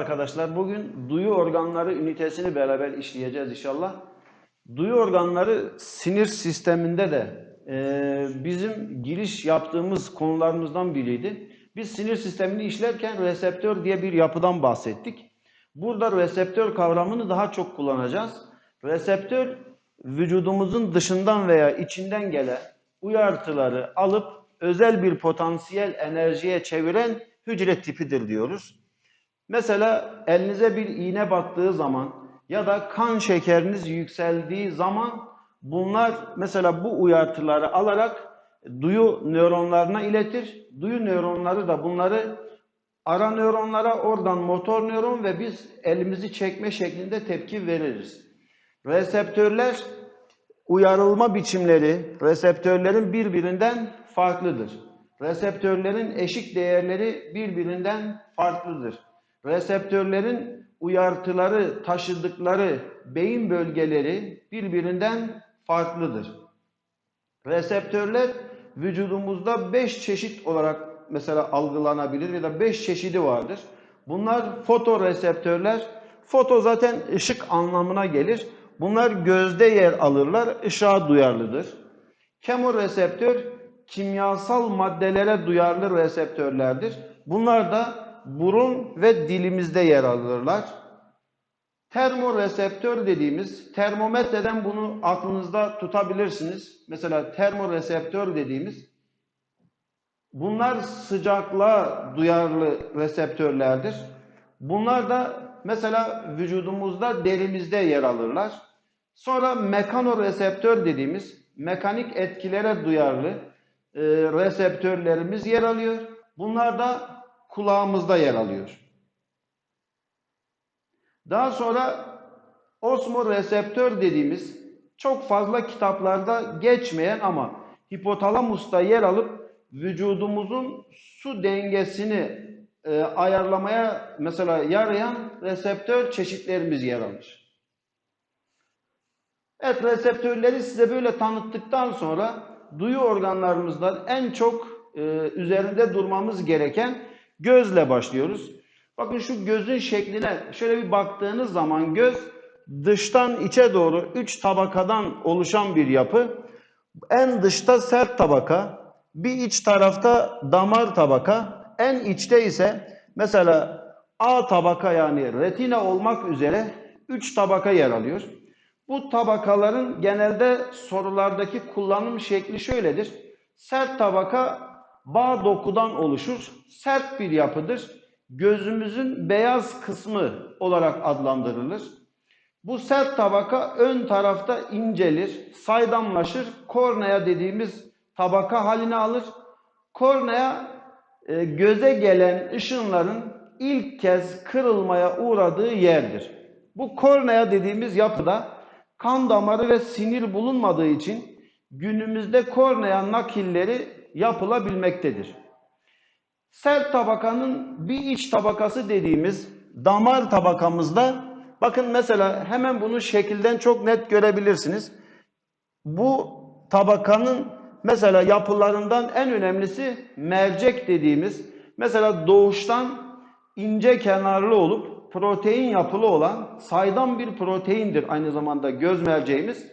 Arkadaşlar bugün duyu organları ünitesini beraber işleyeceğiz inşallah. Duyu organları sinir sisteminde de e, bizim giriş yaptığımız konularımızdan biriydi. Biz sinir sistemini işlerken reseptör diye bir yapıdan bahsettik. Burada reseptör kavramını daha çok kullanacağız. Reseptör vücudumuzun dışından veya içinden gelen uyartıları alıp özel bir potansiyel enerjiye çeviren hücre tipidir diyoruz. Mesela elinize bir iğne battığı zaman ya da kan şekeriniz yükseldiği zaman bunlar mesela bu uyartıları alarak duyu nöronlarına iletir. Duyu nöronları da bunları ara nöronlara oradan motor nöron ve biz elimizi çekme şeklinde tepki veririz. Reseptörler uyarılma biçimleri reseptörlerin birbirinden farklıdır. Reseptörlerin eşik değerleri birbirinden farklıdır. Reseptörlerin uyartıları taşıdıkları beyin bölgeleri birbirinden farklıdır. Reseptörler vücudumuzda 5 çeşit olarak mesela algılanabilir ya da 5 çeşidi vardır. Bunlar fotoreseptörler. Foto zaten ışık anlamına gelir. Bunlar gözde yer alırlar, ışığa duyarlıdır. Kemoreseptör kimyasal maddelere duyarlı reseptörlerdir. Bunlar da burun ve dilimizde yer alırlar. Termoreseptör dediğimiz, termometreden bunu aklınızda tutabilirsiniz. Mesela termoreseptör dediğimiz, bunlar sıcaklığa duyarlı reseptörlerdir. Bunlar da mesela vücudumuzda derimizde yer alırlar. Sonra mekanoreseptör dediğimiz, mekanik etkilere duyarlı e, reseptörlerimiz yer alıyor. Bunlar da kulağımızda yer alıyor. Daha sonra osmoreseptör dediğimiz çok fazla kitaplarda geçmeyen ama hipotalamusta yer alıp vücudumuzun su dengesini e, ayarlamaya mesela yarayan reseptör çeşitlerimiz yer alır. Evet reseptörleri size böyle tanıttıktan sonra duyu organlarımızdan en çok e, üzerinde durmamız gereken gözle başlıyoruz. Bakın şu gözün şekline şöyle bir baktığınız zaman göz dıştan içe doğru üç tabakadan oluşan bir yapı. En dışta sert tabaka, bir iç tarafta damar tabaka, en içte ise mesela A tabaka yani retina olmak üzere üç tabaka yer alıyor. Bu tabakaların genelde sorulardaki kullanım şekli şöyledir. Sert tabaka bağ dokudan oluşur. Sert bir yapıdır. Gözümüzün beyaz kısmı olarak adlandırılır. Bu sert tabaka ön tarafta incelir, saydamlaşır. Kornea dediğimiz tabaka halini alır. Kornea e, göze gelen ışınların ilk kez kırılmaya uğradığı yerdir. Bu kornea dediğimiz yapıda kan damarı ve sinir bulunmadığı için günümüzde kornea nakilleri yapılabilmektedir. Sert tabakanın bir iç tabakası dediğimiz damar tabakamızda bakın mesela hemen bunu şekilden çok net görebilirsiniz. Bu tabakanın mesela yapılarından en önemlisi mercek dediğimiz mesela doğuştan ince kenarlı olup protein yapılı olan saydam bir proteindir aynı zamanda göz merceğimiz.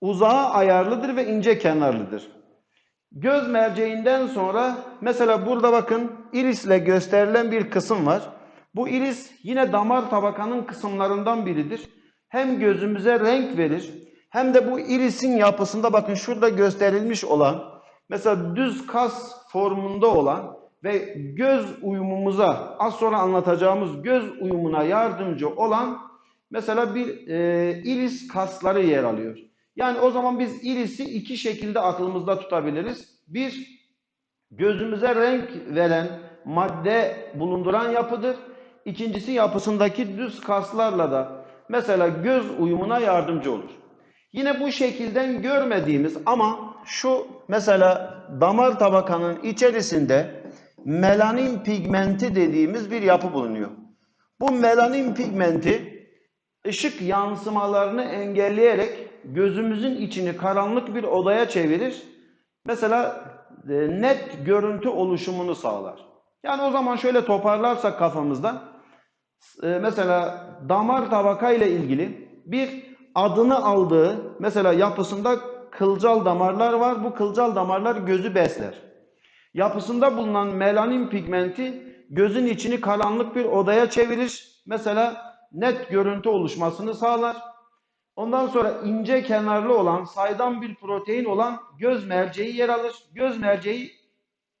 Uzağa ayarlıdır ve ince kenarlıdır. Göz merceğinden sonra mesela burada bakın irisle gösterilen bir kısım var. Bu iris yine damar tabakanın kısımlarından biridir. Hem gözümüze renk verir hem de bu irisin yapısında bakın şurada gösterilmiş olan mesela düz kas formunda olan ve göz uyumumuza az sonra anlatacağımız göz uyumuna yardımcı olan mesela bir e, iris kasları yer alıyor. Yani o zaman biz irisi iki şekilde aklımızda tutabiliriz. Bir, gözümüze renk veren madde bulunduran yapıdır. İkincisi yapısındaki düz kaslarla da mesela göz uyumuna yardımcı olur. Yine bu şekilden görmediğimiz ama şu mesela damar tabakanın içerisinde melanin pigmenti dediğimiz bir yapı bulunuyor. Bu melanin pigmenti ışık yansımalarını engelleyerek gözümüzün içini karanlık bir odaya çevirir. Mesela e, net görüntü oluşumunu sağlar. Yani o zaman şöyle toparlarsak kafamızda e, mesela damar tabaka ile ilgili bir adını aldığı mesela yapısında kılcal damarlar var. Bu kılcal damarlar gözü besler. Yapısında bulunan melanin pigmenti gözün içini karanlık bir odaya çevirir. Mesela net görüntü oluşmasını sağlar. Ondan sonra ince kenarlı olan saydam bir protein olan göz merceği yer alır. Göz merceği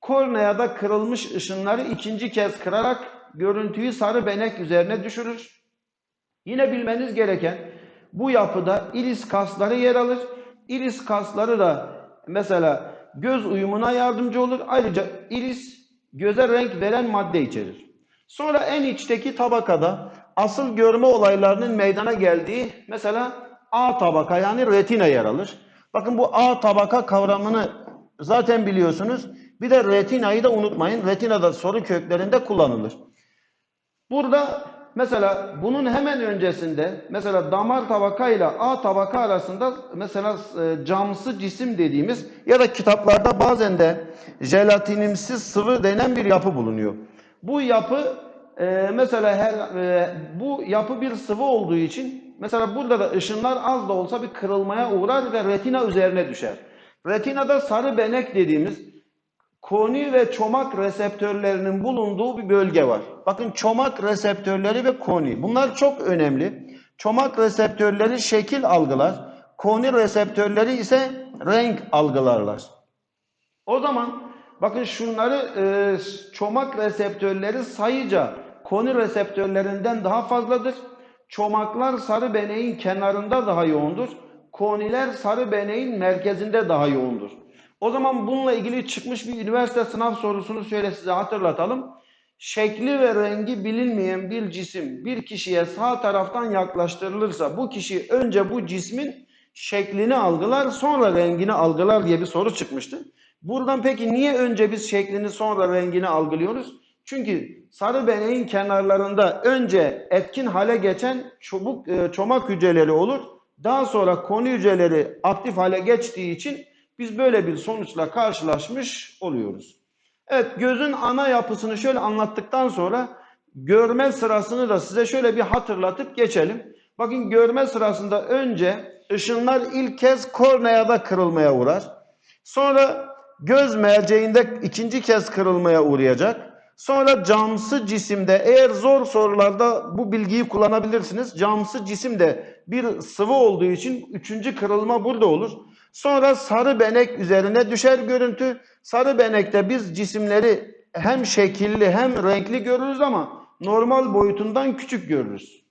korneada kırılmış ışınları ikinci kez kırarak görüntüyü sarı benek üzerine düşürür. Yine bilmeniz gereken bu yapıda iris kasları yer alır. Iris kasları da mesela göz uyumuna yardımcı olur. Ayrıca iris göze renk veren madde içerir. Sonra en içteki tabakada asıl görme olaylarının meydana geldiği mesela A tabaka yani retina yer alır. Bakın bu A tabaka kavramını zaten biliyorsunuz. Bir de retinayı da unutmayın. Retina da soru köklerinde kullanılır. Burada mesela bunun hemen öncesinde mesela damar tabaka ile A tabaka arasında mesela e, camsı cisim dediğimiz ya da kitaplarda bazen de jelatinimsi sıvı denen bir yapı bulunuyor. Bu yapı e, mesela her e, bu yapı bir sıvı olduğu için mesela burada da ışınlar az da olsa bir kırılmaya uğrar ve retina üzerine düşer. Retinada sarı benek dediğimiz koni ve çomak reseptörlerinin bulunduğu bir bölge var. Bakın çomak reseptörleri ve koni. Bunlar çok önemli. Çomak reseptörleri şekil algılar. Koni reseptörleri ise renk algılarlar. O zaman bakın şunları e, çomak reseptörleri sayıca koni reseptörlerinden daha fazladır. Çomaklar sarı beneğin kenarında daha yoğundur. Koniler sarı beneğin merkezinde daha yoğundur. O zaman bununla ilgili çıkmış bir üniversite sınav sorusunu şöyle size hatırlatalım. Şekli ve rengi bilinmeyen bir cisim bir kişiye sağ taraftan yaklaştırılırsa bu kişi önce bu cismin şeklini algılar sonra rengini algılar diye bir soru çıkmıştı. Buradan peki niye önce biz şeklini sonra rengini algılıyoruz? Çünkü sarı beneğin kenarlarında önce etkin hale geçen çubuk e, çomak hücreleri olur. Daha sonra koni hücreleri aktif hale geçtiği için biz böyle bir sonuçla karşılaşmış oluyoruz. Evet gözün ana yapısını şöyle anlattıktan sonra görme sırasını da size şöyle bir hatırlatıp geçelim. Bakın görme sırasında önce ışınlar ilk kez korneada kırılmaya uğrar. Sonra göz merceğinde ikinci kez kırılmaya uğrayacak. Sonra camsı cisimde eğer zor sorularda bu bilgiyi kullanabilirsiniz. Camsı cisimde bir sıvı olduğu için üçüncü kırılma burada olur. Sonra sarı benek üzerine düşer görüntü. Sarı benekte biz cisimleri hem şekilli hem renkli görürüz ama normal boyutundan küçük görürüz.